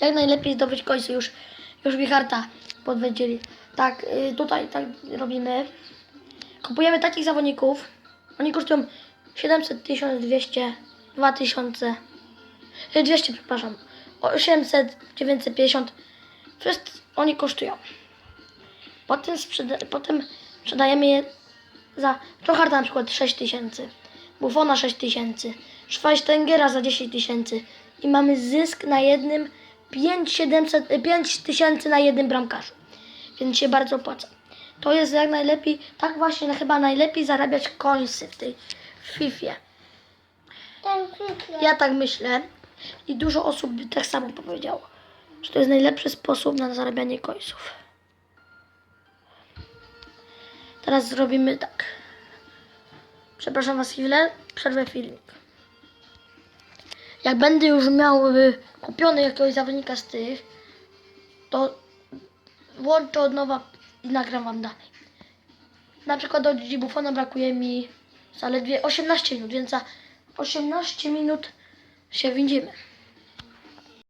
Jak najlepiej zdobyć końce już, już Wicharta podwiedzieli. Tak, y, tutaj tak robimy. Kupujemy takich zawodników. Oni kosztują 700, 1200, 2000, y, 200, przepraszam. 800, 950. Wszyscy oni kosztują. Potem, sprzeda potem sprzedajemy je za Czoharta na przykład 6 tysięcy, Buffona 6 tysięcy, Schweinsteigera za 10 tysięcy i mamy zysk na jednym 5700 5 tysięcy na jednym bramkarzu. Więc się bardzo opłaca. To jest jak najlepiej, tak właśnie chyba najlepiej zarabiać końsy w tej w FIFA. Ja tak myślę i dużo osób by tak samo powiedziało, że to jest najlepszy sposób na zarabianie końców. Teraz zrobimy tak. Przepraszam Was chwilę, przerwę filmik. Jak będę już miał y, kupiony jakiegoś zawodnika z tych, to włączę od nowa i nagram Wam dalej. Na przykład do Buffona brakuje mi zaledwie 18 minut, więc za 18 minut się widzimy.